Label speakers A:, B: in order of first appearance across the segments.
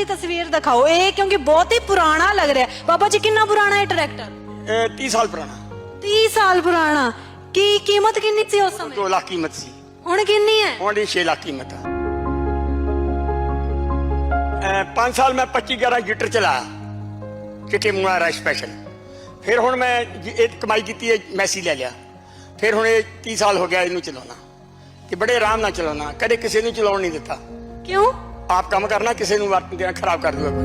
A: ਦੀ ਤਸਵੀਰ ਦਿਖਾਓ। ਇਹ ਕਿਉਂਕਿ ਬਹੁਤ ਹੀ ਪੁਰਾਣਾ ਲੱਗ ਰਿਹਾ। ਹੈ। ਬਾਬਾ ਜੀ ਕਿੰਨਾ ਪੁਰਾਣਾ ਹੈ ਟਰੈਕਟਰ?
B: ਇਹ 30 ਸਾਲ ਪੁਰਾਣਾ।
A: 30 ਸਾਲ ਪੁਰਾਣਾ। ਕੀ ਕੀਮਤ ਕਿੰਨੀ ਸੀ ਉਸ ਸਮੇਂ?
B: 2 ਲੱਖ ਕੀਮਤ ਸੀ।
A: ਹੁਣ ਕਿੰਨੀ ਹੈ?
B: ਹੁਣ ਦੀ 6 ਲੱਖ ਕੀਮਤ ਆ। 5 ਸਾਲ ਮੈਂ 25 11 ਲੀਟਰ ਚਲਾਇਆ। ਮੂੰਹਾਂ ਦਾ ਸਪੈਸ਼ਲ ਫਿਰ ਹੁਣ ਮੈਂ ਜੀ ਇਹ ਕਮਾਈ ਕੀਤੀ ਹੈ ਮੈਸੀ ਲੈ ਲਿਆ। ਫਿਰ ਹੁਣ ਇਹ 30 ਸਾਲ ਹੋ ਗਿਆ ਇਹਨੂੰ ਚਲਾਉਣਾ। ਕਿ ਬੜੇ ਆਰਾਮ ਨਾਲ ਚਲਾਉਣਾ। ਕਦੇ ਕਿਸੇ ਨੂੰ ਚਲਾਉਣ ਨਹੀਂ ਦਿੱਤਾ।
A: ਕਿਉਂ?
B: ਆਪ ਕੰਮ ਕਰਨਾ ਕਿਸੇ ਨੂੰ ਵਰਤ ਦੇਣਾ ਖਰਾਬ ਕਰ ਦੂਗਾ ਕੋਈ।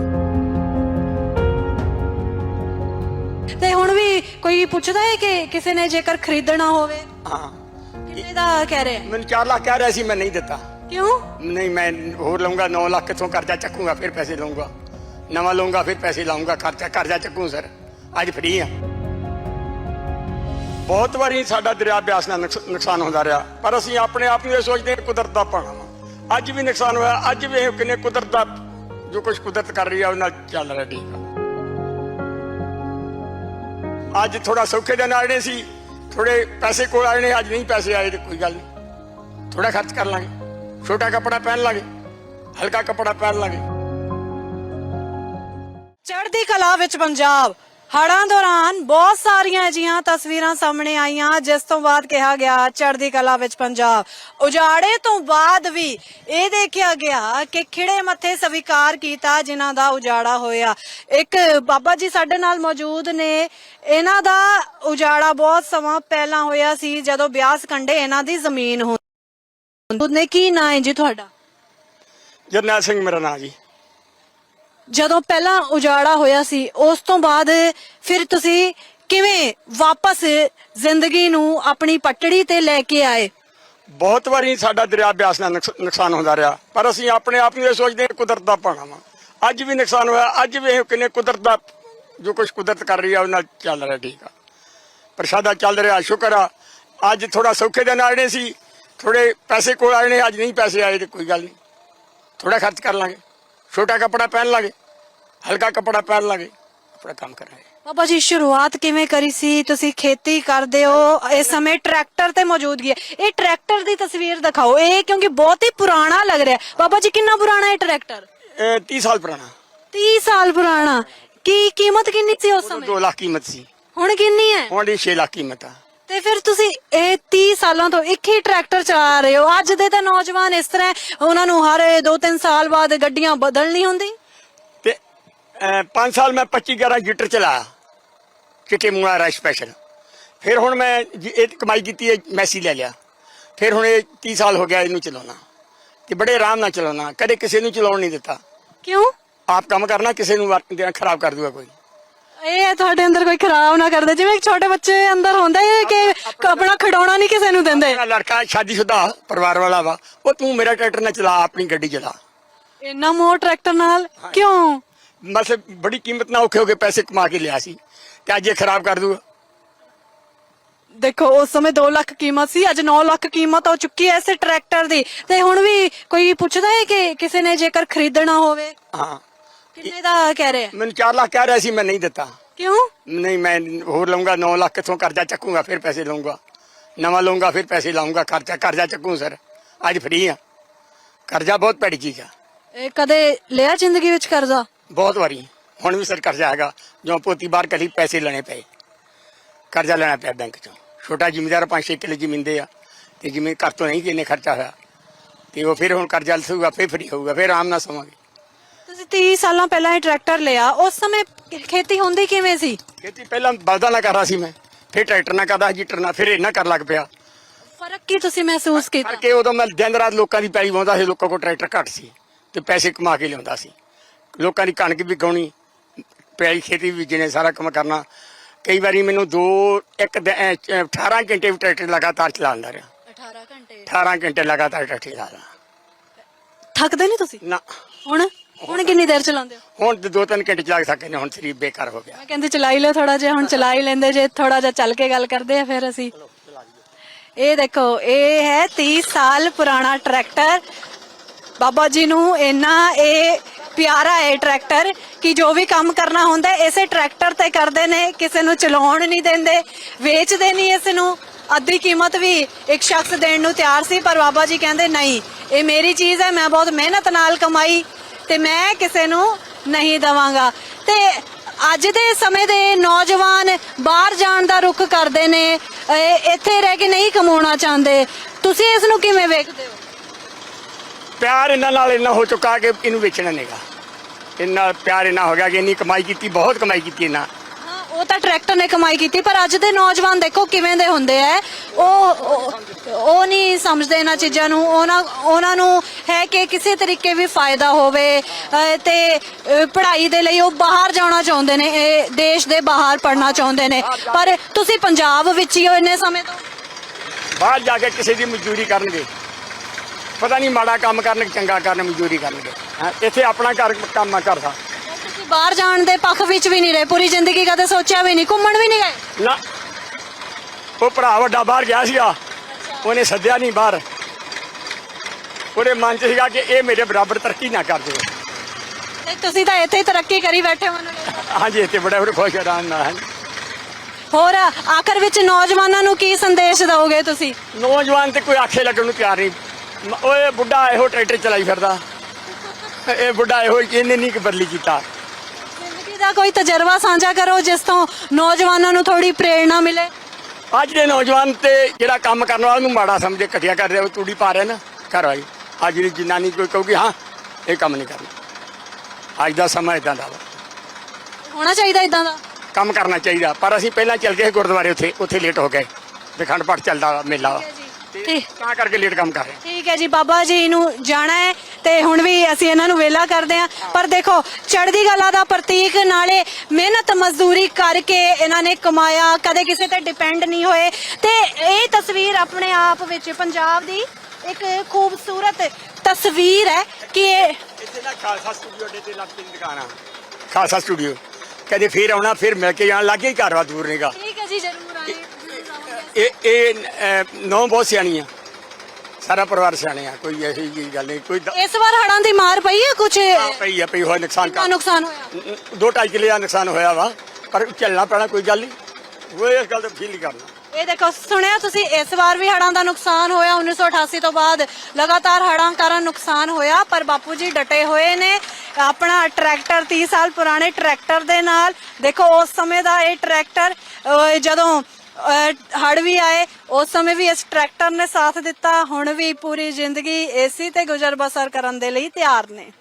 A: ਤੇ ਹੁਣ ਵੀ ਕੋਈ ਪੁੱਛਦਾ ਹੈ ਕਿ ਕਿਸੇ ਨੇ ਜੇਕਰ ਖਰੀਦਣਾ ਹੋਵੇ?
B: ਹਾਂ।
A: ਕਿੰਨੇ ਦਾ ਕਹਿ ਰਹੇ
B: ਮੈਨੂੰ 4 ਲੱਖ ਕਹਿ ਰਿਹਾ ਸੀ ਮੈਂ ਨਹੀਂ ਦਿੱਤਾ।
A: ਕਿਉਂ?
B: ਨਹੀਂ ਮੈਂ ਹੋਰ ਲਊਂਗਾ 9 ਲੱਖ ਕਿੱਥੋਂ ਕਰਜ਼ਾ ਚੱਕੂਗਾ ਫਿਰ ਪੈਸੇ ਲਊਂਗਾ। ਨਵਾਂ ਲਊਂਗਾ ਫਿਰ ਪੈਸੇ ਲਾਊਂਗਾ ਖਰਚਾ ਕਰਜ਼ਾ ਚੱਕੂ ਸਰ। ਅੱਜ ਫਰੀ ਆ। ਬਹੁਤ ਵਾਰੀ ਸਾਡਾ ਦਰਿਆ ਬਿਆਸ ਨਾਲ ਨੁਕਸ- ਨੁਕਸਾਨ ਹੁੰਦਾ ਰਿਹਾ ਪਰ ਅਸੀਂ ਆਪਣੇ ਆਪ ਨੂੰ ਇਹ ਸੋਚਦੇ ਹਾਂ ਕੁਦਰਤ ਦਾ ਪਾਣਾ ਵਾ। ਅੱਜ ਵੀ ਨੁਕਸਾਨ ਹੋਇਆ, ਅੱਜ ਵੀ ਇਹ ਕਿੰਨੇ ਕੁਦਰਤ ਦਾ ਜੋ ਕੁਝ ਕੁਦਰਤ ਕਰ ਰਹੀ ਆ ਉਹ ਚੱਲ ਰਿਹਾ ਠੀਕ ਆ। ਅੱਜ ਥੋੜਾ ਸੌਖੇ ਦਿਨ ਆਏ ਨੇ ਸੀ ਥੋੜੇ ਪੈਸੇ ਕੋਲ ਆਏ ਨੇ, ਅੱਜ ਨਹੀਂ ਪੈਸੇ ਆਏ ਤੇ ਕੋਈ ਗੱਲ ਨਹੀਂ। ਥੋੜਾ ਖਰਚ ਕਰ ਲਾਂਗੇ। ਛੋਟਾ ਕੱਪੜਾ ਪਹਿਨ ਲਾਂਗੇ, ਹਲਕਾ ਕੱਪੜਾ ਪਹਿਨ ਲਾਂਗੇ।
A: ਚੜ੍ਹਦੀ ਕਲਾ ਵਿੱਚ ਪੰਜਾਬ ਹੜਾਂ ਦੌਰਾਨ ਬਹੁਤ ਸਾਰੀਆਂ ਅਜਿਹੀਆਂ ਤਸਵੀਰਾਂ ਸਾਹਮਣੇ ਆਈਆਂ, ਜਿਸ ਤੋਂ ਬਾਅਦ ਕਿਹਾ ਗਿਆ ਚੜ੍ਹਦੀ ਕਲਾ ਵਿੱਚ ਪੰਜਾਬ। ਉਜਾੜੇ ਤੋਂ ਬਾਅਦ ਵੀ ਇਹ ਦੇਖਿਆ ਗਿਆ ਕਿ ਖਿੜੇ ਮੱਥੇ ਸਵੀਕਾਰ ਕੀਤਾ ਜਿਨ੍ਹਾਂ ਦਾ ਉਜਾੜਾ ਹੋਇਆ। ਇੱਕ ਬਾਬਾ ਜੀ ਸਾਡੇ ਨਾਲ ਮੌਜੂਦ ਨੇ। ਇਹਨਾਂ ਦਾ ਉਜਾੜਾ ਬਹੁਤ ਸਮਾਂ ਪਹਿਲਾਂ ਹੋਇਆ ਸੀ, ਜਦੋਂ ਬਿਆਸ ਕੰਡੇ ਇਹਨਾਂ ਦੀ ਜ਼ਮੀਨ ਹੁੰਦੀ ਨੇ। ਕੀ ਨਾਂ ਹੈ ਜੀ ਤੁਹਾਡਾ?
B: ਜਰਨੈਲ ਸਿੰਘ ਮੇਰਾ ਨਾਂ ਜੀ।
A: ਜਦੋਂ ਪਹਿਲਾਂ ਉਜਾੜਾ ਹੋਇਆ ਸੀ, ਉਸ ਤੋਂ ਬਾਅਦ ਫਿਰ ਤੁਸੀਂ ਕਿਵੇਂ ਵਾਪਸ ਜ਼ਿੰਦਗੀ ਨੂੰ ਆਪਣੀ ਪਟੜੀ ਤੇ ਲੈ ਕੇ ਆਏ?
B: ਬਹੁਤ ਵਾਰੀ ਸਾਡਾ ਦਰਿਆ ਬਿਆਸ ਨਾਲ ਨੁਕਸ- ਨੁਕਸਾਨ ਹੁੰਦਾ ਰਿਹਾ, ਪਰ ਅਸੀਂ ਆਪਣੇ ਆਪ ਨੂੰ ਇਹ ਸੋਚਦੇ ਹਾਂ ਕੁਦਰਤ ਦਾ ਪਾਣਾ ਵਾ। ਅੱਜ ਵੀ ਨੁਕਸਾਨ ਹੋਇਆ, ਅੱਜ ਵੀ ਇਹ ਕਿੰਨੇ ਕੁਦਰਤ ਦਾ, ਜੋ ਕੁਝ ਕੁਦਰਤ ਕਰ ਰਹੀ ਆ ਉਹ ਨਾਲ ਚੱਲ ਰਿਹਾ ਠੀਕ ਆ। ਪ੍ਰਸ਼ਾਦਾ ਚੱਲ ਰਿਹਾ, ਸ਼ੁਕਰ ਆ। ਅੱਜ ਥੋੜਾ ਸੌਖੇ ਦਿਨ ਆਣੇ ਸੀ ਥੋੜੇ ਪੈਸੇ ਕੋਲ ਆਏ ਨੇ, ਅੱਜ ਨਹੀਂ ਪੈਸੇ ਆਏ ਤੇ ਕੋਈ ਗੱਲ ਨਹੀਂ। ਥੋੜਾ ਖਰਚ ਕਰ ਲਾਂਗੇ। ਛੋਟਾ ਕੱਪੜਾ ਪਹਿਨ ਲਾਂਗੇ ਹਲਕਾ ਕੱਪੜਾ ਪਹਿਨ ਲਾਂਗੇ ਆਪਣਾ ਕੰਮ ਕਰਾਂਗੇ
A: ਬਾਬਾ ਜੀ ਸ਼ੁਰੂਆਤ ਕਿਵੇਂ ਕਰੀ ਸੀ ਤੁਸੀਂ ਖੇਤੀ ਕਰਦੇ ਹੋ ਇਸ ਸਮੇਂ ਟਰੈਕਟਰ ਤੇ ਮੌਜੂਦਗੀ ਹੈ ਇਹ ਟਰੈਕਟਰ ਦੀ ਤਸਵੀਰ ਦਿਖਾਓ ਇਹ ਕਿਉਂਕਿ ਬਹੁਤ ਹੀ ਪੁਰਾਣਾ ਲੱਗ ਰਿਹਾ ਹੈ। ਬਾਬਾ ਜੀ ਕਿੰਨਾ ਪੁਰਾਣਾ ਹੈ ਟਰੈਕਟਰ
B: ਇਹ 30 ਸਾਲ ਪੁਰਾਣਾ
A: 30 ਸਾਲ ਪੁਰਾਣਾ ਕੀ ਕੀਮਤ ਕਿੰਨੀ ਸੀ ਉਸ ਸਮੇਂ
B: 2 ਲੱਖ ਕੀਮਤ ਸੀ
A: ਹੁਣ ਕਿੰਨੀ ਹੈ
B: ਹੁਣ ਦੀ 6 ਲੱਖ ਕੀਮਤ ਆ
A: ਤੇ ਫਿਰ ਤੁਸੀਂ ਇਹ 30 ਸਾਲਾਂ ਤੋਂ ਇੱਕ ਹੀ ਟਰੈਕਟਰ ਚਲਾ ਰਹੇ ਹੋ। ਅੱਜ ਦੇ ਤਾਂ ਨੌਜਵਾਨ ਇਸ ਤਰ੍ਹਾਂ ਉਹਨਾਂ ਨੂੰ ਹਰ 2-3 ਸਾਲ ਬਾਅਦ ਗੱਡੀਆਂ ਬਦਲਣੀ ਹੁੰਦੀ?
B: ਤੇ 5 ਸਾਲ ਮੈਂ 25 11 ਲੀਟਰ ਚਲਾਇਆ। ਚਿੱਟੇ ਮੂੰਹਾਂ ਦਾ ਸਪੈਸ਼ਲ ਫਿਰ ਹੁਣ ਮੈਂ ਇਹ ਕਮਾਈ ਕੀਤੀ ਹੈ ਮੈਸੀ ਲੈ ਲਿਆ। ਫਿਰ ਹੁਣ ਇਹ 30 ਸਾਲ ਹੋ ਗਿਆ ਇਹਨੂੰ ਚਲਾਉਣਾ। ਕਿ ਬੜੇ ਆਰਾਮ ਨਾਲ ਚਲਾਉਣਾ। ਕਦੇ ਕਿਸੇ ਨੂੰ ਚਲਾਉਣ ਨਹੀਂ ਦਿੱਤਾ।
A: ਕਿਉਂ?
B: ਆਪ ਕੰਮ ਕਰਨਾ ਕਿਸੇ ਨੂੰ ਖਰਾਬ ਕਰ ਦੂਗਾ ਕੋਈ।
A: ਇਹ ਤੁਹਾਡੇ ਅੰਦਰ ਕੋਈ ਖਰਾਬ ਨਾ ਕਰਦੇ। ਜਿਵੇਂ ਇੱਕ ਛੋਟੇ ਬੱਚੇ ਅੰਦਰ ਹੁੰਦਾ ਹੈ ਕਿ ਆਪਣਾ ਖਿਡੌਣਾ ਨਹੀਂ ਕਿਸੇ ਨੂੰ ਦਿੰਦੇ।
B: ਮੇਰਾ ਲੜਕਾ ਸ਼ਾਦੀशुदा ਪਰਿਵਾਰ ਵਾਲਾ ਵਾ ਉਹ ਤੂੰ ਮੇਰਾ ਟਰੈਕਟਰ ਨਾ ਚਲਾ ਆਪਣੀ ਗੱਡੀ ਚਲਾ।
A: ਇੰਨਾ ਮੋਹ ਟਰੈਕਟਰ ਨਾਲ? ਕਿਉਂ?
B: ਬਸ ਬੜੀ ਕੀਮਤ ਨਾਲ ਔਖੇ ਹੋ ਕੇ ਪੈਸੇ ਕਮਾ ਕੇ ਲਿਆ ਸੀ ਤੇ ਅੱਜ ਇਹ ਖਰਾਬ ਕਰ ਦੂਗਾ।
A: ਦੇਖੋ ਉਸ ਸਮੇਂ 2 ਲੱਖ ਕੀਮਤ ਸੀ ਅੱਜ 9 ਲੱਖ ਕੀਮਤ ਹੋ ਚੁੱਕੀ ਹੈ ਇਸੇ ਟਰੈਕਟਰ ਦੀ। ਤੇ ਹੁਣ ਵੀ ਕੋਈ ਪੁੱਛਦਾ ਹੈ ਕਿ ਕਿਸੇ ਨੇ ਜੇਕਰ ਖਰੀਦਣਾ ਹੋਵੇ?
B: ਹਾਂ।
A: ਕਿੰਨੇ ਦਾ ਕਹਿ ਰਿਹਾ?
B: ਮੈਨੂੰ 4 ਲੱਖ ਕਹਿ ਰਿਹਾ ਸੀ ਮੈਂ ਨਹੀਂ ਦਿੱਤਾ।
A: ਕਿਉਂ?
B: ਨਹੀਂ ਮੈਂ ਹੋਰ ਲਊਂਗਾ 9 ਲੱਖ ਕਿੱਥੋਂ ਕਰਜ਼ਾ ਚੱਕੂਗਾ ਫਿਰ ਪੈਸੇ ਲਊਂਗਾ। ਨਵਾਂ ਲਊਂਗਾ ਫਿਰ ਪੈਸੇ ਲਾਊਂਗਾ ਖਰਚਾ ਕਰਜ਼ਾ ਚੱਕੂ ਸਰ। ਅੱਜ ਫਰੀ ਆ। ਕਰਜ਼ਾ ਬਹੁਤ ਭੈੜੀ ਚੀਜ਼ ਆ।
A: ਇਹ ਕਦੇ ਲਿਆ ਜ਼ਿੰਦਗੀ ਵਿੱਚ ਕਰਜ਼ਾ?
B: ਬਹੁਤ ਵਾਰੀ। ਹੁਣ ਵੀ ਸਰ ਕਰਜ਼ਾ ਹੈਗਾ ਜੋ ਪੋਤੀ ਬਾਹਰ ਕਲੀ ਪੈਸੇ ਲੈਣੇ ਪਏ। ਕਰਜ਼ਾ ਲੈਣਾ ਪਿਆ ਬੈਂਕ ਚੋਂ। ਛੋਟਾ ਜ਼ਿਮੀਦਾਰ 5-6 ਕਿੱਲੇ ਜ਼ਮੀਨ ਦੇ ਆ ਤੇ ਜਿਵੇਂ ਘਰ ਤੋਂ ਨਹੀਂ ਕਿੰਨੇ ਖਰਚਾ ਹੋਇਆ। ਤੇ ਉਹ ਫਿਰ ਹੁਣ ਕਰਜ਼ਾ ਲਸੂਗਾ ਫਿਰ ਫਰੀ ਹੋਊਗਾ ਫਿਰ ਆਰਾਮ ਨਾਲ ਸਮਾਂਗੇ
A: ਤੁਸੀਂ 30 ਸਾਲਾਂ ਪਹਿਲਾਂ ਇਹ ਟਰੈਕਟਰ ਲਿਆ ਉਸ ਸਮੇਂ ਖੇਤੀ ਹੁੰਦੀ ਕਿਵੇਂ ਸੀ?
B: ਖੇਤੀ ਪਹਿਲਾਂ ਬਲਦਾਂ ਨਾਲ ਕਰਦਾ ਸੀ ਮੈਂ। ਫਿਰ ਟਰੈਕਟਰ ਨਾਲ ਕਰਦਾ ਜੀਟਰ ਨਾਲ ਫਿਰ ਇਹਨਾਂ ਕਰ ਲੱਗ ਪਿਆ।
A: ਫ਼ਰਕ ਕੀ ਤੁਸੀਂ ਮਹਿਸੂਸ ਕੀਤਾ?
B: ਕਰਕੇ ਉਦੋਂ ਮੈਂ ਦਿਨ ਰਾਤ ਲੋਕਾਂ ਦੀ ਪੈਲੀ ਵਾਉਂਦਾ ਸੀ ਲੋਕਾਂ ਕੋਲ ਟਰੈਕਟਰ ਘੱਟ ਸੀ ਤੇ ਪੈਸੇ ਕਮਾ ਕੇ ਲਿਆਉਂਦਾ ਸੀ। ਲੋਕਾਂ ਦੀ ਕਣਕ ਵੀ ਗਾਉਣੀ ਪੈਲੀ ਖੇਤੀ ਵੀ ਬੀਜਣੇ ਸਾਰਾ ਕੰਮ ਕਰਨਾ। ਕਈ ਵਾਰੀ ਮੈਨੂੰ ਦੋ ਇੱਕ ਦਿਨ, ਅਹ, ਅਹ, 18 ਘੰਟੇ ਵੀ ਟਰੈਕਟਰ ਲਗਾਤਾਰ ਚਲਾਉਂਦਾ ਰਿਹਾ।
A: 18 ਘੰਟੇ।
B: 18 ਘੰਟੇ ਲਗਾਤਾਰ ਟਰੈਕਟਰ ਚਲਾਉਂਦਾ
A: ਥੱਕਦੇ ਨਹੀਂ ਤੁਸੀਂ?
B: ਨਾ।
A: ਹੁਣ? ਹੁਣ ਕਿੰਨੀ ਦੇਰ ਚਲਾਉਂਦੇ ਹੋ?
B: ਹੁਣ ਤੇ ਦੋ ਤਿੰਨ ਘੰਟੇ ਚਲਾ ਸਕਦੇ ਨੇ ਹੁਣ ਸਰੀਰ ਬੇਕਾਰ ਹੋ ਗਿਆ।
A: ਮੈਂ ਕਹਿੰਦੀ ਚਲਾਈ ਲਓ ਥੋੜਾ ਜਿਹਾ ਹੁਣ ਚਲਾ ਹੀ ਲੈਂਦੇ ਜੇ ਥੋੜਾ ਜਿਹਾ ਚੱਲ ਕੇ ਗੱਲ ਕਰਦੇ ਆ ਫਿਰ ਅਸੀਂ। ਇਹ ਦੇਖੋ ਇਹ ਹੈ 30 ਸਾਲ ਪੁਰਾਣਾ ਟਰੈਕਟਰ। ਬਾਬਾ ਜੀ ਨੂੰ ਇੰਨਾ ਇਹ ਪਿਆਰਾ ਹੈ ਟਰੈਕਟਰ ਕਿ ਜੋ ਵੀ ਕੰਮ ਕਰਨਾ ਹੁੰਦਾ ਇਸੇ ਟਰੈਕਟਰ ਤੇ ਕਰਦੇ ਨੇ ਕਿਸੇ ਨੂੰ ਚਲਾਉਣ ਨਹੀਂ ਦਿੰਦੇ ਵੇਚਦੇ ਨਹੀਂ ਇਸ ਨੂੰ। ਅੱਧੀ ਕੀਮਤ ਵੀ ਇੱਕ ਸ਼ਖਸ ਦੇਣ ਨੂੰ ਤਿਆਰ ਸੀ ਪਰ ਬਾਬਾ ਜੀ ਕਹਿੰਦੇ ਨਹੀਂ ਇਹ ਮੇਰੀ ਚੀਜ਼ ਹੈ ਮੈਂ ਬਹੁਤ ਮਿਹਨਤ ਨਾਲ ਕਮਾਈ ਤੇ ਮੈਂ ਕਿਸੇ ਨੂੰ ਨਹੀਂ ਦਵਾਂਗਾ। ਤੇ ਅੱਜ ਦੇ ਸਮੇਂ ਦੇ ਨੌਜਵਾਨ ਬਾਹਰ ਜਾਣ ਦਾ ਰੁਖ ਕਰਦੇ ਨੇ ਇੱਥੇ ਰਹਿ ਕੇ ਨਹੀਂ ਕਮਾਉਣਾ ਚਾਹੁੰਦੇ। ਤੁਸੀਂ ਇਸ ਨੂੰ ਕਿਵੇਂ ਵੇਖਦੇ ਹੋ?
B: ਪਿਆਰ ਇਹਨਾਂ ਨਾਲ ਇੰਨਾ ਹੋ ਚੁੱਕਾ ਕਿ ਇਹਨੂੰ ਵੇਚਣਾ ਨਹੀਂਗਾ ਇੰਨਾ ਪਿਆਰ ਇੰਨਾ ਹੋ ਗਿਆ ਕਿ ਇੰਨੀ ਕਮਾਈ ਕੀਤੀ ਬਹੁਤ ਕਮਾਈ ਕੀਤੀ ਇਹਨਾਂ।
A: ਹਾਂ ਉਹ ਤਾਂ ਟਰੈਕਟਰ ਨੇ ਕਮਾਈ ਕੀਤੀ ਪਰ ਅੱਜ ਦੇ ਨੌਜਵਾਨ ਦੇਖੋ ਕਿਵੇਂ ਦੇ ਹੁੰਦੇ ਐ। ਉਹ ਉਹ- ਉਹ ਨਹੀਂ ਸਮਝਦੇ ਇਹਨਾਂ ਚੀਜ਼ਾਂ ਨੂੰ। ਉਹਨਾਂ ਉਹਨਾਂ ਨੂੰ ਹੈ ਕਿ ਕਿਸੇ ਤਰੀਕੇ ਵੀ ਫਾਇਦਾ ਹੋਵੇ ਅਹ ਤੇ ਅਹ ਪੜ੍ਹਾਈ ਦੇ ਲਈ ਉਹ ਬਾਹਰ ਜਾਣਾ ਚਾਹੁੰਦੇ ਨੇ ਇਹ ਦੇਸ਼ ਦੇ ਬਾਹਰ ਪੜ੍ਹਨਾ ਚਾਹੁੰਦੇ ਨੇ। ਪਰ ਤੁਸੀਂ ਪੰਜਾਬ ਵਿੱਚ ਹੀ ਹੋ ਇੰਨੇ ਸਮੇਂ ਤੋਂ?
B: ਬਾਹਰ ਜਾ ਕੇ ਕਿਸੇ ਦੀ ਮਜ਼ਦੂਰੀ ਕਰਨਗੇ। ਪਤਾ ਨਹੀਂ ਮਾੜਾ ਕੰਮ ਕਰਨ ਕਿ ਚੰਗਾ ਕਰਨ ਮਜ਼ਦੂਰੀ ਕਰਨਗੇ। ਹੈਂ, ਇੱਥੇ ਆਪਣਾ ਘਰ ਕੰਮ ਕਰਦਾ
A: ਤੁਸੀਂ ਬਾਹਰ ਜਾਣ ਦੇ ਪੱਖ ਵਿੱਚ ਵੀ ਨਹੀਂ ਰਹੇ ਪੂਰੀ ਜ਼ਿੰਦਗੀ ਕਦੇ ਸੋਚਿਆ ਵੀ ਨਹੀਂ ਘੁੰਮਣ ਵੀ ਨਹੀਂ ਗਏ?
B: ਨਾ ਉਹ ਭਰਾ ਵੱਡਾ ਬਾਹਰ ਗਿਆ ਸੀਗਾ। ਉਹਨੇ ਸੱਦਿਆ ਨਹੀਂ ਬਾਹਰ। ਉਹਦੇ ਮਨ 'ਚ ਸੀਗਾ ਕਿ ਇਹ ਮੇਰੇ ਬਰਾਬਰ ਤਰੱਕੀ ਨਾ ਕਰ ਦੇਵੇ।
A: ਤੇ ਤੁਸੀਂ ਤਾਂ ਇੱਥੇ ਹੀ ਤਰੱਕੀ ਕਰੀ ਬੈਠੇ ਹੋ ਮੈਨੂੰ ਲੱਗਦਾ
B: ਹਾਂਜੀ ਇੱਥੇ ਬੜੇ ਬੜੇ ਖੁਸ਼ ਆਰਾਮ ਨਾਲ। ਹਾਂਜੀ
A: ਹੋਰ ਆਖਰ ਵਿੱਚ ਨੌਜਵਾਨਾਂ ਨੂੰ ਕੀ ਸੰਦੇਸ਼ ਦਿਓਗੇ ਤੁਸੀਂ?
B: ਨੌਜਵਾਨ ਤੇ ਕੋਈ ਆਖੇ ਲੱਗਣ ਨੂੰ ਤਿਆਰ ਨਹੀਂ। ਮ- ਓਏ ਬੁੱਢਾ ਇਹੋ ਟਰੈਕਟਰ ਚਲਾਈ ਫਿਰਦਾ। ਇਹ ਬੁੱਢਾ ਇਹੋ ਇਹਨੇ ਨਹੀਂ ਕਿ ਬਦਲੀ ਕੀਤਾ।
A: ਜ਼ਿੰਦਗੀ ਦਾ ਕੋਈ ਤਜਰਬਾ ਸਾਂਝਾ ਕਰੋ ਜਿਸ ਤੋਂ ਨੌਜਵਾਨਾਂ ਨੂੰ ਥੋੜੀ ਪ੍ਰੇਰਣਾ ਮਿਲੇ।
B: ਅੱਜ ਦੇ ਨੌਜਵਾਨ ਤੇ ਜਿਹੜਾ ਕੰਮ ਕਰਨ ਵਾਲਾ ਨੂੰ ਮਾੜਾ ਸਮਝੇ ਘਟਿਆ ਕਰ ਰਿਹਾ ਉਹ ਤੂੜੀ ਪਾ ਰਿਹਾ ਨਾ ਘਰ ਆਈ ਅੱਜ ਦੀ ਜਨਾਨੀ ਕੋਈ ਕਹੂਗੀ ਹਾਂ ਇਹ ਕੰਮ ਨਹੀਂ ਕਰਨਾ। ਅੱਜ ਦਾ ਸਮਾਂ ਇਦਾਂ ਦਾ ਵਾ।
A: ਹੋਣਾ ਚਾਹੀਦਾ ਇਦਾਂ ਦਾ?
B: ਕੰਮ ਕਰਨਾ ਚਾਹੀਦਾ ਪਰ ਅਸੀਂ ਪਹਿਲਾਂ ਚੱਲ ਗਏ ਗੁਰਦੁਆਰੇ ਉੱਥੇ ਉੱਥੇ ਲੇਟ ਹੋ ਗਏ। ਵਿਖੰਡ ਪਾਠ ਚੱਲਦਾ ਮੇਲਾ। ਤੇ
A: ਠੀਕ।
B: ਤਾਂ ਕਰਕੇ ਲੇਟ ਕੰਮ ਕਰ ਰਹੇ।
A: ਠੀਕ ਹੈ ਜੀ ਬਾਬਾ ਜੀ ਨੂੰ ਜਾਣਾ ਹੈ ਤੇ ਹੁਣ ਵੀ ਅਸੀਂ ਇਹਨਾਂ ਨੂੰ ਵੇਲਾ ਕਰਦੇ ਹਾਂ। ਪਰ ਦੇਖੋ ਚੜ੍ਹਦੀ ਕਲਾ ਦਾ ਪ੍ਰਤੀਕ ਨਾਲੇ ਮਿਹਨਤ ਮਜ਼ਦੂਰੀ ਕਰਕੇ ਇਹਨਾਂ ਨੇ ਕਮਾਇਆ ਕਦੇ ਕਿਸੇ ਤੇ ਡਿਪੈਂਡ ਨਹੀਂ ਹੋਏ। ਤੇ ਇਹ ਤਸਵੀਰ ਆਪਣੇ ਆਪ ਵਿੱਚ ਪੰਜਾਬ ਦੀ ਇੱਕ ਖੂਬਸੂਰਤ ਤਸਵੀਰ ਹੈ ਕਿ ਇਹ
B: ਇੱਥੇ ਨਾ ਖਾਲਸਾ ਸਟੂਡੀਓ ਦੇ ਤੇ ਲੱਗ ਪਈ ਦੁਕਾਨ ਖਾਲਸਾ ਸਟੂਡੀਓ ਕਦੇ ਫੇਰ ਆਉਣਾ ਫਿਰ ਮਿਲ ਕੇ ਜਾਣ ਲੱਗੇ ਹੀ ਘਰ ਵਾ ਦੂਰ ਨਹੀਂਗਾ।
A: ਠੀਕ ਹੈ ਜੀ ਜ਼ਰੂਰ ਆਏ।
B: ਇਹ ਇਹ ਨੌ ਬਹੁਤ ਸਿਆਣੀ ਆ ਸਾਰਾ ਪਰਿਵਾਰ ਸਿਆਣੇ ਆ ਕੋਈ ਐਸੀ ਜਿਹੀ ਗੱਲ ਨਹੀਂ ਕੋਈ ਦ-
A: ਇਸ ਵਾਰ ਹੜਾਂ ਦੀ ਮਾਰ ਪਈ ਹੈ ਕੁਝ
B: ਪਈ ਆ ਪਈ ਹੋਇਆ ਨੁਕਸਾਨ ਕਰ
A: ਨੁਕਸਾਨ ਹੋਇਆ?
B: ਦੋ ਢਾਈ ਕਿੱਲੇ ਦਾ ਨੁਕਸਾਨ ਹੋਇਆ ਵਾ ਪਰ ਚੱਲਣਾ ਪੈਣਾ ਕੋਈ ਗੱਲ ਨਹੀਂ। ਉਹ ਇਸ ਗੱਲ ਤੇ ਫੀਲ ਕਰਨਾ।
A: ਇਹ ਦੇਖੋ, ਸੁਣਿਆ ਤੁਸੀਂ, ਇਸ ਵਾਰ ਵੀ ਹੜਾਂ ਦਾ ਨੁਕਸਾਨ ਹੋਇਆ। 1988 ਤੋਂ ਬਾਅਦ ਲਗਾਤਾਰ ਹੜਾਂ ਕਾਰਨ ਨੁਕਸਾਨ ਹੋਇਆ, ਪਰ ਬਾਪੂ ਜੀ ਡਟੇ ਹੋਏ ਨੇ। ਆਪਣਾ ਟਰੈਕਟਰ 30 ਸਾਲ ਪੁਰਾਣੇ ਟਰੈਕਟਰ ਦੇ ਨਾਲ। ਦੇਖੋ, ਉਸ ਸਮੇਂ ਦਾ ਇਹ ਟਰੈਕਟਰ ਜਦੋਂ ਹੜ ਵੀ ਆਏ, ਉਸ ਸਮੇਂ ਵੀ ਇਸ ਟਰੈਕਟਰ ਨੇ ਸਾਥ ਦਿੱਤਾ। ਹੁਣ ਵੀ ਪੂਰੀ ਜ਼ਿੰਦਗੀ ਏਸੀ ਤੇ ਗੁਜ਼ਰ ਬਸਰ ਕਰਨ ਦੇ ਲਈ ਤਿਆਰ ਨੇ।